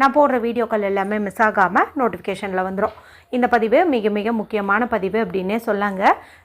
நான் போடுற வீடியோக்கள் எல்லாமே மிஸ் ஆகாமல் நோட்டிஃபிகேஷனில் வந்துடும் இந்த பதிவு மிக மிக முக்கியமான பதிவு அப்படின்னே சொல்லாங்க.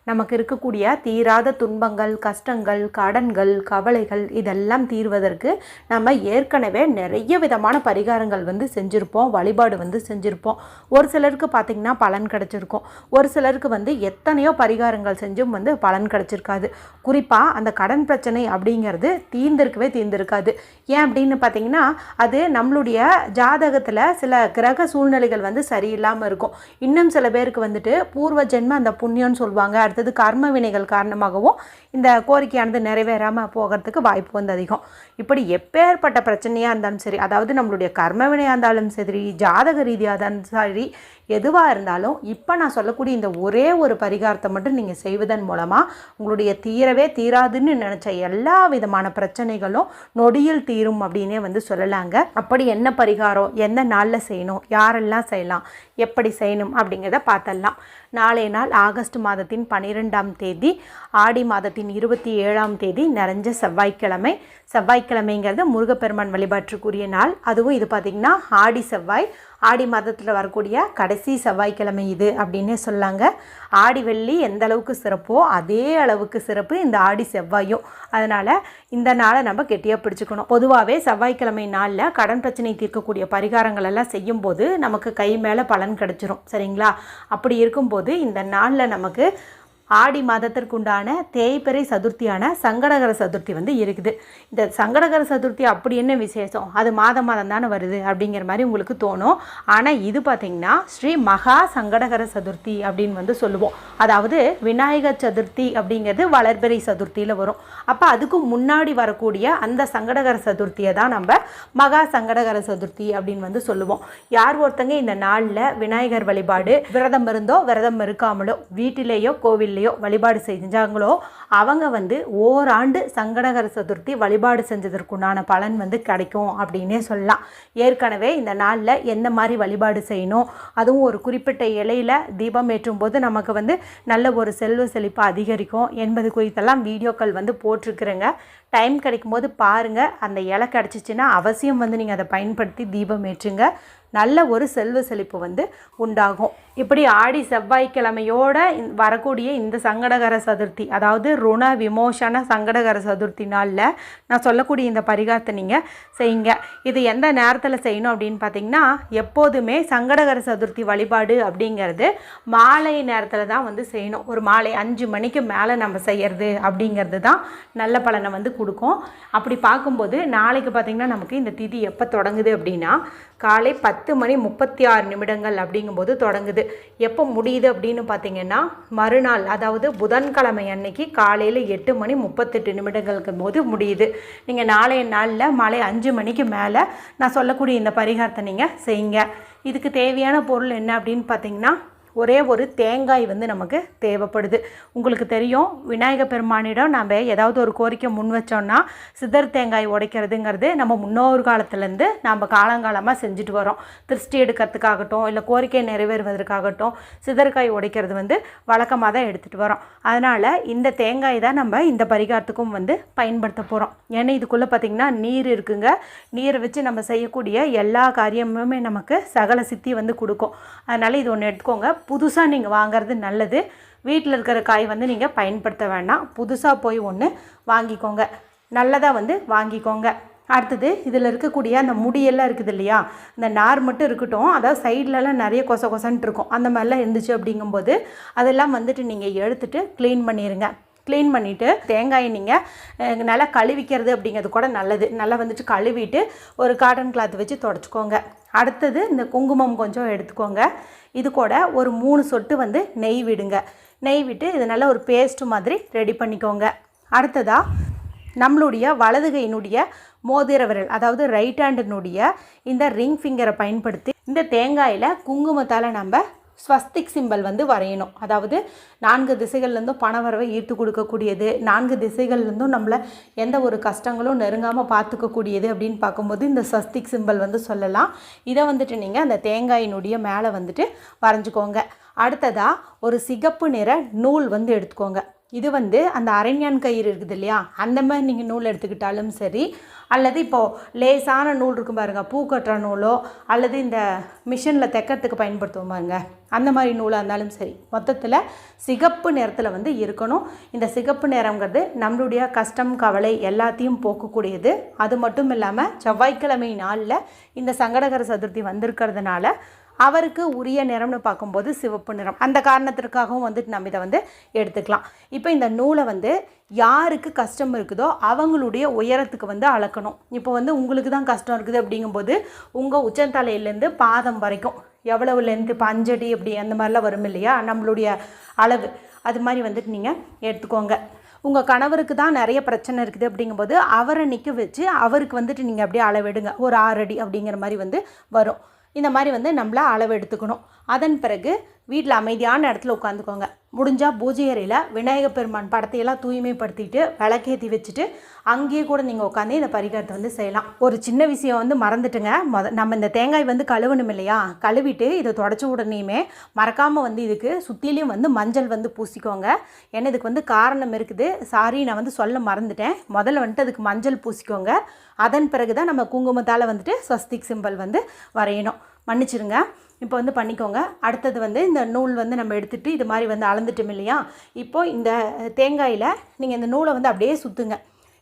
நமக்கு இருக்கக்கூடிய தீராத துன்பங்கள் கஷ்டங்கள் கடன்கள் கவலைகள் இதெல்லாம் தீர்வதற்கு நம்ம ஏற்கனவே நிறைய விதமான பரிகாரங்கள் வந்து செஞ்சுருப்போம் வழிபாடு வந்து செஞ்சுருப்போம். ஒரு சிலருக்கு பார்த்திங்கன்னா பலன் கிடச்சிருக்கும். ஒரு சிலருக்கு வந்து எத்தனையோ பரிகாரங்கள் செஞ்சும் வந்து பலன் கிடச்சிருக்காது. குறிப்பாக அந்த கடன் பிரச்சனை அப்படிங்கிறது தீர்ந்திருக்கவே தீர்ந்திருக்காது. ஏன் அப்படின்னு பார்த்தீங்கன்னா அது நம்மளுடைய ஜாதகத்தில் சில கிரக சூழ்நிலைகள் வந்து சரியில்லாமல் இருக்கும். இன்னும் சில பேருக்கு வந்துட்டு பூர்வ ஜென்ம அந்த புண்ணியம்னு சொல்லுவாங்க. அடுத்தது கர்ம வினைகள் காரணமாகவும் இந்த கோரிக்கையானது நிறைவேறாமல் போகிறதுக்கு வாய்ப்பு வந்து அதிகம். இப்படி எப்பேற்பட்ட பிரச்சனையாக இருந்தாலும் சரி அதாவது நம்மளுடைய கர்ம வினையாக இருந்தாலும் சரி ஜாதக ரீதியாக இருந்தாலும் சரி எதுவாக இருந்தாலும் இப்போ நான் சொல்லக்கூடிய இந்த ஒரே ஒரு பரிகாரத்தை மட்டும் நீங்கள் செய்வதன் மூலமாக உங்களுடைய தீரவே தீராதுன்னு நினச்ச எல்லா விதமான பிரச்சனைகளும் நொடியில் தீரும் அப்படின்னே வந்து சொல்லலாங்க. அப்படி என்ன பரிகாரம் எந்த நாளில் செய்யணும் யாரெல்லாம் செய்யலாம் எப்படி செய்யணும் அப்படிங்கிறத பார்த்தலாம் நாளைய நாள் ஆகஸ்ட் மாதத்தின் பன்னிரெண்டாம் தேதி ஆடி மாதத்தின் இருபத்தி ஏழாம் தேதி நிறைஞ்ச செவ்வாய்க்கிழமை. செவ்வாய்க்கிழமைங்கிறது முருகப்பெருமான் வழிபாட்டுக்குரிய நாள். அதுவும் இது பார்த்திங்கன்னா ஆடி செவ்வாய் ஆடி மாதத்தில் வரக்கூடிய கடைசி செவ்வாய்க்கிழமை இது அப்படின்னே சொல்லாங்க. ஆடி வெள்ளி எந்த அளவுக்கு சிறப்போ அதே அளவுக்கு சிறப்பு இந்த ஆடி செவ்வாயும். அதனால் இந்த நாளை நம்ம கெட்டியாக பிடிச்சிக்கணும். பொதுவாகவே செவ்வாய்க்கிழமை நாளில் கடன் பிரச்சனை தீர்க்கக்கூடிய பரிகாரங்கள் எல்லாம் செய்யும்போது நமக்கு கை மேலே பலன் கிடச்சிரும். சரிங்களா? அப்படி இருக்கும்போது இந்த நாளில் நமக்கு ஆடி மாதத்திற்குண்டான தேய்பிறை சதுர்த்தியான சங்கடகர சதுர்த்தி வந்து இருக்குது. இந்த சங்கடகர சதுர்த்தி அப்படி என்ன விசேஷம்? அது மாதம் மாதம் தானே வருது அப்படிங்கிற மாதிரி உங்களுக்கு தோணும். ஆனால் இது பார்த்திங்கன்னா ஸ்ரீ மகா சங்கடகர சதுர்த்தி அப்படின்னு வந்து சொல்லுவோம். அதாவது விநாயகர் சதுர்த்தி அப்படிங்கிறது வளர்பிறை சதுர்த்தியில் வரும். அப்போ அதுக்கு முன்னாடி வரக்கூடிய அந்த சங்கடகர சதுர்த்தியை தான் நம்ம மகா சங்கடகர சதுர்த்தி அப்படின்னு வந்து சொல்லுவோம். யார் ஒருத்தங்க இந்த நாளில் விநாயகர் வழிபாடு விரதம் இருந்தோ விரதம் இருக்காமலோ வீட்டிலேயோ கோவில் கோவில்லையோ வழிபாடு செஞ்சாங்களோ அவங்க வந்து ஓராண்டு சங்கடகர சதுர்த்தி வழிபாடு செஞ்சதற்குண்டான பலன் வந்து கிடைக்கும் அப்படின்னே சொல்லலாம். ஏற்கனவே இந்த நாளில் எந்த மாதிரி வழிபாடு செய்யணும்? அதுவும் ஒரு குறிப்பிட்ட இலையில் தீபம் ஏற்றும் போது நமக்கு வந்து நல்ல ஒரு செல்வ செழிப்பு அதிகரிக்கும் என்பது குறித்தெல்லாம் வீடியோக்கள் வந்து போட்டிருக்கிறேங்க. டைம் கிடைக்கும் போது பாருங்கள் அந்த இலை கிடச்சிச்சின்னா அவசியம் வந்து நீங்கள் அதை பயன்படுத்தி தீபம் ஏற்றுங்க. நல்ல ஒரு செல்வ செழிப்பு வந்து உண்டாகும். இப்படி ஆடி செவ்வாய்க்கிழமையோட வரக்கூடிய இந்த சங்கடகர சதுர்த்தி அதாவது ருண விமோசன சங்கடகர சதுர்த்தி நாளில் நான் சொல்லக்கூடிய இந்த பரிகாரத்தை நீங்கள் செய்யுங்க. இது எந்த நேரத்தில் செய்யணும் அப்படின்னு பார்த்தீங்கன்னா எப்போதுமே சங்கடகர சதுர்த்தி வழிபாடு அப்படிங்கிறது மாலை நேரத்தில் தான் வந்து செய்யணும். ஒரு மாலை அஞ்சு மணிக்கு மேலே நம்ம செய்கிறது அப்படிங்கிறது தான் நல்ல பலனை வந்து கொடுக்கும். அப்படி பார்க்கும்போது நாளைக்கு பார்த்திங்கன்னா நமக்கு இந்த திதி எப்போ தொடங்குது அப்படின்னா காலை பத்து மணி முப்பத்தி ஆறு நிமிடங்கள் அப்படிங்கும்போது தொடங்குது. எப்போ முடியுது அப்படின்னு பார்த்தீங்கன்னா மறுநாள் அதாவது புதன்கிழமை அன்னைக்கு காலையில் எட்டு மணி முப்பத்தெட்டு நிமிடங்களுக்கு போது முடியுது. நீங்கள் நாளைய நாளில் மாலை அஞ்சு மணிக்கு மேலே நான் சொல்லக்கூடிய இந்த பரிகாரத்தை நீங்கள் செய்யுங்க. இதுக்கு தேவையான பொருள் என்ன அப்படின்னு பார்த்தீங்கன்னா ஒரே ஒரு தேங்காய் வந்து நமக்கு தேவைப்படுது. உங்களுக்கு தெரியும் விநாயகர் பெருமானிடம் நம்ம ஏதாவது ஒரு கோரிக்கை முன் வச்சோம்னா சிதர் தேங்காய் உடைக்கிறதுங்கிறது நம்ம முன்னோர் காலத்துலேருந்து நம்ம காலங்காலமாக செஞ்சுட்டு வரோம். திருஷ்டி எடுக்கிறதுக்காகட்டும் இல்லை கோரிக்கை நிறைவேறுவதற்காகட்டும் சிதற்காய் உடைக்கிறது வந்து வழக்கமாக தான் எடுத்துகிட்டு வரோம். அதனால் இந்த தேங்காய் தான் நம்ம இந்த பரிகாரத்துக்கும் வந்து பயன்படுத்த போகிறோம் ஏன்னா இதுக்குள்ளே பார்த்திங்கன்னா நீர் இருக்குங்க. நீரை வச்சு நம்ம செய்யக்கூடிய எல்லா காரியமுமே நமக்கு சகல சித்தி வந்து கொடுக்கும். அதனால் இது ஒன்று எடுத்துக்கோங்க. புதுசாக நீங்கள் வாங்குறது நல்லது. வீட்டில் இருக்கிற காய் வந்து நீங்கள் பயன்படுத்த வேண்டாம். புதுசாக போய் ஒன்று வாங்கிக்கோங்க. நல்லதாக வந்து வாங்கிக்கோங்க. அடுத்தது இதில் இருக்கக்கூடிய அந்த முடியெல்லாம் இருக்குது இல்லையா? இந்த நார் மட்டும் இருக்கட்டும். அதாவது சைட்லலாம் நிறைய கொச கொசன்ட்டு இருக்கும். அந்த மாதிரிலாம் இருந்துச்சு அப்படிங்கும்போது அதெல்லாம் வந்துட்டு நீங்கள் எடுத்துகிட்டு க்ளீன் பண்ணிடுங்க க்ளீன் பண்ணிவிட்டு தேங்காயை நீங்கள் நல்லா கழுவிக்கிறது அப்படிங்கிறது கூட நல்லது. நல்லா வந்துட்டு கழுவிட்டு ஒரு காட்டன் கிளாத் வச்சு தொடச்சிக்கோங்க. அடுத்தது இந்த குங்குமம் கொஞ்சம் எடுத்துக்கோங்க. இது கூட ஒரு மூணு சொட்டு வந்து நெய் விடுங்க. நெய் விட்டு இது நல்ல ஒரு பேஸ்ட்டு மாதிரி ரெடி பண்ணிக்கோங்க. அடுத்ததாக நம்மளுடைய வலது கையினுடைய மோதிர விரல் அதாவது ரைட் ஹேண்டினுடைய இந்த ரிங் ஃபிங்கரை பயன்படுத்தி இந்த தேங்காயில் குங்குமத்தால் நம்ம ஸ்வஸ்திக் சிம்பல் வந்து வரையணும். அதாவது நான்கு திசைகள்லேருந்தும் பண வரவை ஈர்த்து கொடுக்கக்கூடியது. நான்கு திசைகள்லேருந்தும் நம்மளை எந்த ஒரு கஷ்டங்களும் நெருங்காமல் பார்த்துக்கக்கூடியது அப்படின்னு பார்க்கும்போது இந்த ஸ்வஸ்திக் சிம்பல் வந்து சொல்லலாம். இதை வந்துட்டு நீங்கள் அந்த தேங்காயினுடைய மேலே வந்துட்டு வரைஞ்சிக்கோங்க. அடுத்ததாக ஒரு சிகப்பு நிற நூல் வந்து எடுத்துக்கோங்க. இது வந்து அந்த அரண்யான் கயிறு இருக்குது இல்லையா அந்த மாதிரி நீங்கள் நூல் எடுத்துக்கிட்டாலும் சரி அல்லது இப்போது லேசான நூல் இருக்கும் பாருங்கள் பூ கட்டுற நூலோ அல்லது இந்த மிஷினில் தைக்கிறதுக்கு பயன்படுத்துவோம் பாருங்க அந்த மாதிரி நூலாக இருந்தாலும் சரி மொத்தத்தில் சிகப்பு நிறத்தில் வந்து இருக்கணும். இந்த சிகப்பு நிறங்கிறது நம்மளுடைய கஷ்டம் கவலை எல்லாத்தையும் போக்கக்கூடியது. அது மட்டும் இல்லாமல் செவ்வாய்க்கிழமை நாளில் இந்த சங்கடகர சதுர்த்தி வந்திருக்கிறதுனால அவருக்கு உரிய நிறம்னு பார்க்கும்போது சிவப்பு நிறம். அந்த காரணத்திற்காகவும் வந்துட்டு நம்ம இதை வந்து எடுத்துக்கலாம். இப்போ இந்த நூலை வந்து யாருக்கு கஷ்டம் இருக்குதோ அவங்களுடைய உயரத்துக்கு வந்து அளக்கணும். இப்போ வந்து உங்களுக்கு தான் கஷ்டம் இருக்குது அப்படிங்கும்போது உங்கள் உச்சந்தலையிலேருந்து பாதம் வரைக்கும் எவ்வளவு லென்த்து இப்போ அஞ்சடி அப்படி அந்த மாதிரிலாம் வரும் இல்லையா? நம்மளுடைய அளவு. அது மாதிரி வந்துட்டு நீங்கள் எடுத்துக்கோங்க. உங்கள் கணவருக்கு தான் நிறைய பிரச்சனை இருக்குது அப்படிங்கும்போது அவரை நிற்க வச்சு அவருக்கு வந்துட்டு நீங்கள் அப்படியே அளவெடுங்க. ஒரு ஆறு அடி அப்படிங்கிற மாதிரி வந்து வரும். இந்த மாதிரி வந்து நம்மள அளவு எடுத்துக்கணும் அதன் பிறகு வீட்டில் அமைதியான இடத்துல உட்காந்துக்கோங்க. முடிஞ்சால் பூஜை அறையில் விநாயகர் பெருமான் படத்தையெல்லாம் தூய்மைப்படுத்திட்டு விளக்கேற்றி வச்சுட்டு அங்கேயே கூட நீங்கள் உட்காந்து இந்த பரிகாரத்தை வந்து செய்யலாம். ஒரு சின்ன விஷயம் வந்து மறந்துட்டுங்க. மொத நம்ம இந்த தேங்காய் வந்து கழுவணும் இல்லையா? கழுவிட்டு இதை தொடச்ச உடனேயுமே மறக்காமல் வந்து இதுக்கு சுற்றிலையும் வந்து மஞ்சள் வந்து பூசிக்கோங்க. ஏன்னா இதுக்கு வந்து காரணம் இருக்குது. சாரி நான் வந்து சொல்ல மறந்துட்டேன். முதல்ல வந்துட்டு அதுக்கு மஞ்சள் பூசிக்கோங்க. அதன் பிறகு தான் நம்ம குங்குமத்தால் வந்துட்டு ஸ்வஸ்திக் சிம்பல் வந்து வரையணும். மன்னிச்சிருங்க. இப்போ வந்து பண்ணிக்கோங்க. அடுத்தது வந்து இந்த நூல் வந்து நம்ம எடுத்துகிட்டு இது மாதிரி வந்து அளந்துட்டோம் இல்லையா? இப்போது இந்த தேங்காயில் நீங்கள் இந்த நூலை வந்து அப்படியே சுற்றுங்க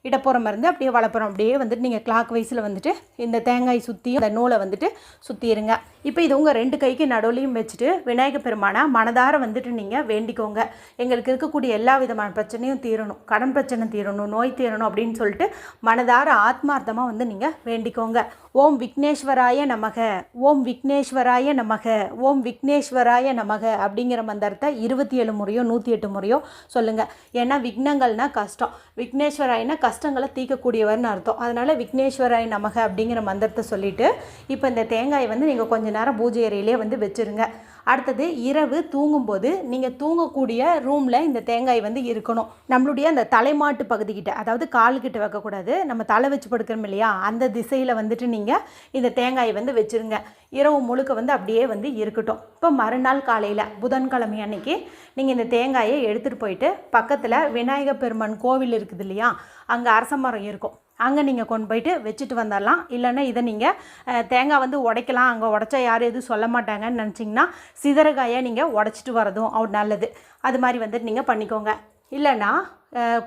இடப்புறம் இருந்து அப்படியே வலப்புறம் அப்படியே வந்துட்டு நீங்கள் கிளாக் வைஸில் வந்துட்டு இந்த தேங்காய் சுற்றியும் இந்த நூலை வந்துட்டு சுற்றிடுங்க இப்போ இது உங்கள் ரெண்டு கைக்கு நடுவுலையும் வச்சுட்டு விநாயகர் பெருமானை மனதார வந்துட்டு நீங்கள் வேண்டிக்கோங்க. எங்களுக்கு இருக்கக்கூடிய எல்லா விதமான பிரச்சனையும் தீரணும். கடன் பிரச்சனை தீரணும் நோய் தீரணும் அப்படின்னு சொல்லிட்டு மனதார ஆத்மார்த்தமாக வந்து நீங்கள் வேண்டிக்கோங்க. ஓம் விக்னேஸ்வராய நமக ஓம் விக்னேஸ்வராய நமக ஓம் விக்னேஸ்வராய நமக அப்படிங்கிற மந்திரத்தை இருபத்தி ஏழு முறையோ நூற்றி எட்டு முறையோ சொல்லுங்கள் ஏன்னா விக்னங்கள்னால் கஷ்டம். விக்னேஸ்வராயினா கஷ்டங்களை தீர்க்கக்கூடியவர்னு அர்த்தம். அதனால் விக்னேஸ்வராய் நமக அப்படிங்கிற மந்திரத்தை சொல்லிவிட்டு இப்போ இந்த தேங்காயை வந்து நீங்கள் கொஞ்ச நேரம் பூஜை அறையிலே வந்து வச்சுருங்க. அடுத்தது இரவு தூங்கும்போது நீங்கள் தூங்கக்கூடிய ரூமில் இந்த தேங்காய் வந்து இருக்கணும். நம்மளுடைய அந்த தலைமாட்டு பகுதிக்கிட்ட அதாவது காலுக்கிட்ட வைக்கக்கூடாது. நம்ம தலை வச்சு படுக்கிறோம் இல்லையா? அந்த திசையில் வந்துட்டு நீங்கள் இந்த தேங்காயை வந்து வச்சுருங்க. இரவு முழுக்க வந்து அப்படியே வந்து இருக்கட்டும். இப்போ மறுநாள் காலையில் புதன்கிழமை அன்னைக்கு நீங்கள் இந்த தேங்காயை எடுத்துகிட்டு போயிட்டு பக்கத்தில் விநாயகப் பெருமான் கோவில் இருக்குது இல்லையா? அங்கே அரச மரம் இருக்கும். அங்கே நீங்கள் கொண்டு போயிட்டு வச்சுட்டு வந்துடலாம் இல்லைன்னா இதை நீங்கள் தேங்காய் வந்து உடைக்கலாம். அங்கே உடைச்சா யாரும் எதுவும் சொல்ல மாட்டாங்கன்னு நினச்சிங்கன்னா சிதறகாயை நீங்கள் உடச்சிட்டு வரதும் அவர் நல்லது. அது மாதிரி வந்துட்டு நீங்கள் பண்ணிக்கோங்க. இல்லைன்னா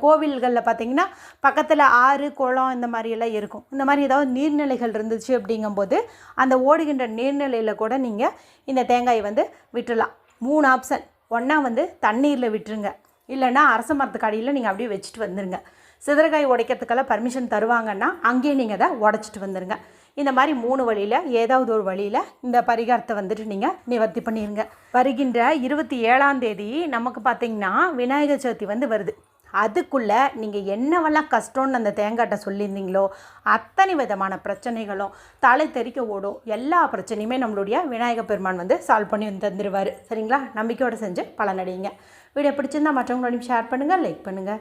கோவில்களில் பார்த்தீங்கன்னா பக்கத்தில் ஆறு குளம் இந்த மாதிரியெல்லாம் இருக்கும். இந்த மாதிரி ஏதாவது நீர்நிலைகள் இருந்துச்சு அப்படிங்கும்போது அந்த ஓடுகின்ற நீர்நிலையில் கூட நீங்கள் இந்த தேங்காயை வந்து விட்டுறலாம் மூணு ஆப்ஷன் ஒன்றா வந்து தண்ணீரில் விட்டுருங்க. இல்லைன்னா அரச மரத்துக்கு அடியில் நீங்கள் அப்படியே வச்சுட்டு வந்துடுங்க சிதறகாய் உடைக்கிறதுக்கெல்லாம் பர்மிஷன் தருவாங்கன்னா அங்கேயே நீங்கள் அதை உடச்சிட்டு வந்துடுங்க இந்த மாதிரி மூணு வழியில் ஏதாவது ஒரு வழியில் இந்த பரிகாரத்தை வந்துட்டு நீங்கள் நிவர்த்தி பண்ணிடுங்க வருகின்ற இருபத்தி ஏழாம் தேதி நமக்கு பார்த்தீங்கன்னா விநாயகர் சதுர்த்தி வந்து வருது. அதுக்குள்ளே நீங்கள் என்னவெல்லாம் கஷ்டம்னு அந்த தேங்காட்டை சொல்லியிருந்தீங்களோ அத்தனை விதமான பிரச்சனைகளும் தலை தெறிக்க ஓடும். எல்லா பிரச்சனையுமே நம்மளுடைய விநாயகர் பெருமான் வந்து சால்வ் பண்ணி வந்து தந்துடுவார் சரிங்களா? நம்பிக்கையோடு செஞ்சு பலனடையுங்க. வீடியோ பிடிச்சிருந்தால் மற்றவங்களோடையும் ஷேர் பண்ணுங்கள் லைக் பண்ணுங்கள்